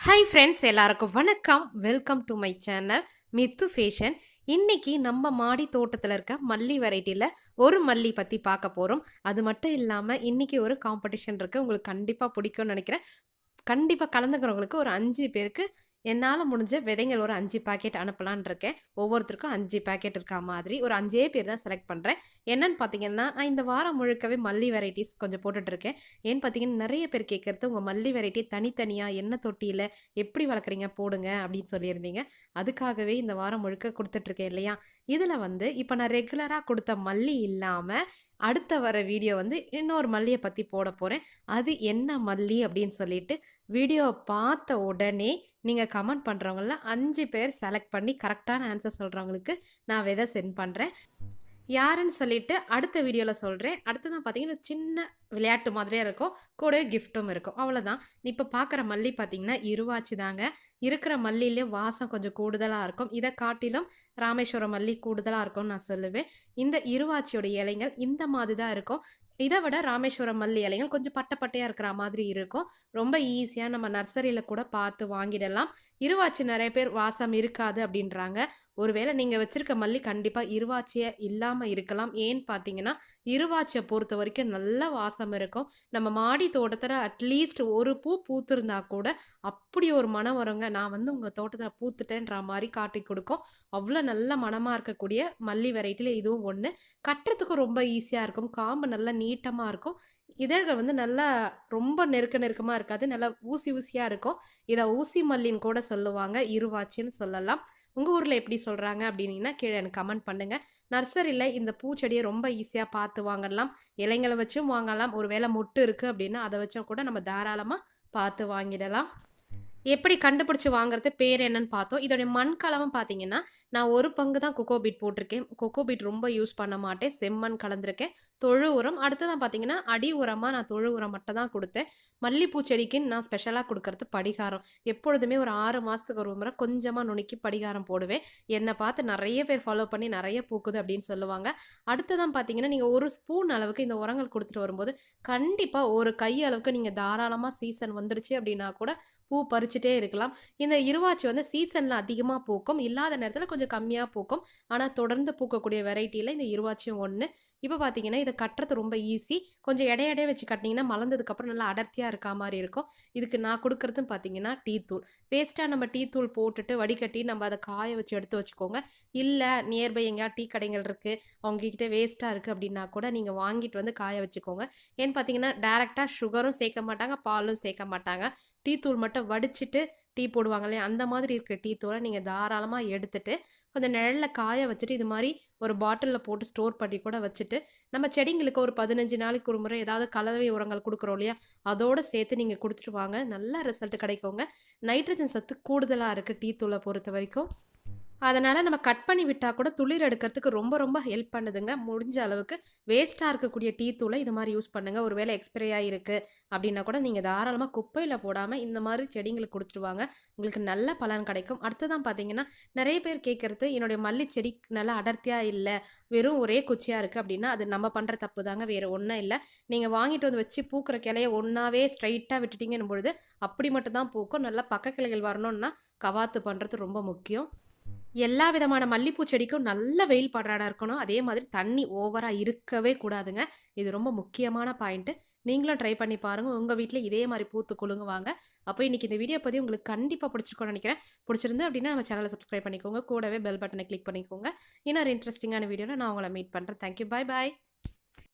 Hi friends எல்லாருக்கும் வணக்கம். Welcome to my channel Mithu fashion இன்றைக்கி நம்ம மாடி தோட்டத்தில் இருக்க மல்லி வெரைட்டியில் ஒரு மல்லி பற்றி பார்க்க போகிறோம் அது மட்டும் இல்லாமல் இன்றைக்கி ஒரு காம்படிஷன் இருக்குது உங்களுக்கு கண்டிப்பாக பிடிக்கும்னு நினைக்கிறேன். கண்டிப்பாக கலந்துக்கிறவங்களுக்கு ஒரு அஞ்சு பேருக்கு என்னால் முடிஞ்ச விதைகள் ஒரு அஞ்சு பாக்கெட் அனுப்பலான் இருக்கேன். ஒவ்வொருத்தருக்கும் அஞ்சு பேக்கெட் இருக்கா மாதிரி. ஒரு அஞ்சே பேர் தான் செலக்ட் பண்ணுறேன் என்னன்னு பார்த்தீங்கன்னா நான் இந்த வாரம் முழுக்கவே மல்லி வெரைட்டிஸ் கொஞ்சம் போட்டுட்ருக்கேன் ஏன்னு பார்த்தீங்கன்னா நிறைய பேர் கேட்குறது உங்கள் மல்லி வெரைட்டி தனித்தனியாக என்ன தொட்டியில் எப்படி வளர்க்குறீங்க போடுங்க அப்படின்னு சொல்லியிருந்தீங்க. அதுக்காகவே இந்த வாரம் முழுக்க கொடுத்துட்ருக்கேன் இல்லையா? இதில் வந்து இப்போ நான் ரெகுலராக கொடுத்த மல்லி இல்லாமல் அடுத்த வர வீடியோ வந்து இன்னொரு மல்லியை பற்றி போட போகிறேன் அது என்ன மல்லி அப்படின்னு சொல்லிட்டு வீடியோவை பார்த்த உடனே நீங்கள் கமெண்ட் பண்ணுறவங்கள அஞ்சு பேர் செலக்ட் பண்ணி கரெக்டான ஆன்சர் சொல்கிறவங்களுக்கு நான் விதை சென்ட் பண்ணுறேன் யாருன்னு சொல்லிட்டு அடுத்த வீடியோவில் சொல்கிறேன் அடுத்ததான் பார்த்தீங்கன்னா சின்ன விளையாட்டு மாதிரியே இருக்கும். கூடவே கிஃப்ட்டும் இருக்கும். அவ்வளோதான் இப்போ பார்க்குற மல்லி பார்த்தீங்கன்னா இருவாச்சு தாங்க. இருக்கிற மல்லியிலே வாசம் கொஞ்சம் கூடுதலாக இருக்கும். இதை காட்டிலும் ராமேஸ்வரம் மல்லி கூடுதலாக இருக்கும்னு நான் சொல்லுவேன். இந்த இருவாச்சியோட இலைகள் இந்த மாதிரி தான் இருக்கும். இதை விட ராமேஸ்வரம் மல்லி இலைகள் கொஞ்சம் பட்டை பட்டையாக இருக்கிற மாதிரி இருக்கும். ரொம்ப ஈஸியாக நம்ம நர்சரியில் கூட பார்த்து வாங்கிடலாம். இருவாச்சி நிறைய பேர் வாசம் இருக்காது அப்படின்றாங்க. ஒருவேளை நீங்கள் வச்சுருக்க மல்லி கண்டிப்பாக இருவாச்சியை இல்லாமல் இருக்கலாம். ஏன்னு பார்த்தீங்கன்னா இருவாச்சியை பொறுத்த வரைக்கும் நல்ல வாசம் இருக்கும். நம்ம மாடி தோட்டத்தில் அட்லீஸ்ட் ஒரு பூ பூத்திருந்தா கூட அப்படி ஒரு மனம் வருங்க. நான் வந்து உங்கள் தோட்டத்தில் பூத்துட்டேன்ற மாதிரி காட்டி கொடுக்கும். அவ்வளோ நல்ல மனமாக இருக்கக்கூடிய மல்லி வெரைட்டியில் இதுவும் ஒன்று கட்டுறதுக்கும் ரொம்ப ஈஸியாக இருக்கும். காம்பு நல்லா நீ நீட்டமாக இருக்கும். இதழ்கள் வந்து நல்லா ரொம்ப நெருக்க நெருக்கமாக இருக்காது. நல்லா ஊசி ஊசியாக இருக்கும். இதை ஊசி மல்லின்னு கூட சொல்லுவாங்க. இருவாச்சின்னு சொல்லலாம். உங்கள் ஊரில் எப்படி சொல்கிறாங்க அப்படின்னீங்கன்னா கீழே எனக்கு கமெண்ட் பண்ணுங்கள் நர்சரியில் இந்த பூச்செடியை ரொம்ப ஈஸியாக பார்த்து வாங்கலாம். இலைங்களை வச்சும் வாங்கலாம். ஒரு வேளை மொட்டு இருக்குது அப்படின்னா அதை வச்சும் கூட நம்ம தாராளமாக பார்த்து வாங்கிடலாம். எப்படி கண்டுபிடிச்சி வாங்குறது பேர் என்னன்னு பார்த்தோம். இதோடைய மண் கலவம் பார்த்தீங்கன்னா நான் ஒரு பங்கு தான் கொக்கோ பீட் போட்டிருக்கேன். கொக்கோ பீட் ரொம்ப யூஸ் பண்ண மாட்டேன். செம்மண் கலந்துருக்கேன். தொழு உரம் அடுத்ததான் பார்த்தீங்கன்னா அடி உரமாக நான் தொழு உரம் மட்டும் தான் கொடுத்தேன். மல்லிப்பூ செடிக்கு நான் ஸ்பெஷலாக கொடுக்கறது படிகாரம். எப்பொழுதுமே ஒரு ஆறு மாதத்துக்கு ஒரு முறை கொஞ்சமாக நுணுக்கி படிகாரம் போடுவேன். என்னை பார்த்து நிறைய பேர் ஃபாலோ பண்ணி நிறைய பூக்குது அப்படின்னு சொல்லுவாங்க. அடுத்ததான் பார்த்தீங்கன்னா நீங்கள் ஒரு ஸ்பூன் அளவுக்கு இந்த உரங்கள் கொடுத்துட்டு வரும்போது கண்டிப்பாக ஒரு கை அளவுக்கு நீங்கள் தாராளமாக சீசன் வந்துருச்சு அப்படின்னா கூட பூ பறிச்சுட்டே இருக்கலாம். இந்த இருவாச்சி வந்து சீசனில் அதிகமாக பூக்கும். இல்லாத நேரத்தில் கொஞ்சம் கம்மியாக பூக்கும். ஆனால் தொடர்ந்து பூக்கக்கூடிய வெரைட்டியில் இந்த இருவாச்சியும் ஒன்று இப்போ பார்த்தீங்கன்னா இதை கட்டுறது ரொம்ப ஈஸி கொஞ்சம் எடையடைய வச்சு கட்டினீங்கன்னா மலர்ந்ததுக்கப்புறம் நல்லா அடர்த்தியாக இருக்கா மாதிரி இருக்கும். இதுக்கு நான் கொடுக்குறதுன்னு பார்த்தீங்கன்னா டீ தூள். வேஸ்ட்டாக நம்ம டீ தூள் போட்டுட்டு வடிகட்டி நம்ம அதை காய வச்சு எடுத்து வச்சுக்கோங்க. இல்லை நியர்பை எங்கேயா டீ கடைகள் இருக்குது அவங்கக்கிட்ட வேஸ்ட்டாக இருக்குது அப்படின்னா கூட நீங்கள் வாங்கிட்டு வந்து காய வச்சுக்கோங்க. ஏன்னு பார்த்தீங்கன்னா டேரெக்டாக சுகரும் சேர்க்க மாட்டாங்க பாலும் சேர்க்க மாட்டாங்க. டீ தூள் மட்டும் வச்சுட்டு டீ போடுவாங்க இல்லையா? அந்த மாதிரி இருக்கிற டீ தூளை நீங்கள் தாராளமாக எடுத்துட்டு கொஞ்சம் நிழலில் காய வச்சுட்டு இது மாதிரி ஒரு பாட்டிலில் போட்டு ஸ்டோர் பண்ணி கூட வச்சுட்டு நம்ம செடிங்களுக்கு ஒரு பதினஞ்சு நாளைக்கு ஒரு முறை ஏதாவது கலவை உரங்கள் கொடுக்குறோம் இல்லையா? அதோடு சேர்த்து நீங்கள் கொடுத்துட்டு வாங்க. நல்ல ரிசல்ட் கிடைக்குங்க. நைட்ரஜன் சத்து கூடுதலாக இருக்குது டீ தூளை பொறுத்த வரைக்கும். அதனால் நம்ம கட் பண்ணி விட்டால் கூட துளிர் எடுக்கிறதுக்கு ரொம்ப ரொம்ப ஹெல்ப் பண்ணுதுங்க. முடிஞ்ச அளவுக்கு வேஸ்ட்டாக இருக்கக்கூடிய டீ தூளை இது மாதிரி யூஸ் பண்ணுங்கள் ஒரு வேளை எக்ஸ்பிரி ஆகிருக்கு அப்படின்னா கூட நீங்கள் தாராளமாக குப்பையில் போடாமல் இந்த மாதிரி செடிங்களுக்கு கொடுத்துருவாங்க உங்களுக்கு நல்ல பலன் கிடைக்கும். அடுத்ததான் பார்த்தீங்கன்னா நிறைய பேர் கேட்குறது என்னுடைய மல்லி செடி நல்லா அடர்த்தியாக இல்லை வெறும் ஒரே குச்சியாக இருக்குது அப்படின்னா அது நம்ம பண்ணுற தப்பு தாங்க வேறு ஒன்றும் இல்லை. நீங்கள் வாங்கிட்டு வந்து வச்சு பூக்கிற கிளையை ஒன்றாவே ஸ்ட்ரைட்டாக விட்டுட்டீங்கன்னு பொழுது அப்படி மட்டும் தான் பூக்கும். நல்லா பக்க கிளைகள் வரணும்னா கவாத்து பண்ணுறது ரொம்ப முக்கியம். எல்லா விதமான மல்லிப்பூ செடிக்கும் நல்ல வெயில் படுறாடா இருக்கணும். அதே மாதிரி தண்ணி ஓவராக இருக்கவே கூடாதுங்க. இது ரொம்ப முக்கியமான பாயிண்ட்டு நீங்களும் ட்ரை பண்ணி பாருங்கள் உங்கள் வீட்டில் இதே மாதிரி பூத்து குழுங்குவாங்க அப்போ இன்றைக்கி இந்த வீடியோ பற்றி உங்களுக்கு கண்டிப்பாக பிடிச்சிருக்கோன்னு நினைக்கிறேன். பிடிச்சிருந்து அப்படின்னா நம்ம சேனலை சப்ஸ்கிரைப் பண்ணிக்கோங்க. கூடவே பெல் பட்டனை கிளிக் பண்ணிக்கோங்க. இன்னொரு இன்ட்ரெஸ்டிங்கான வீடியோவில் நான் உங்களை மீட் பண்ணுறேன் தேங்க்யூ பாய் பாய்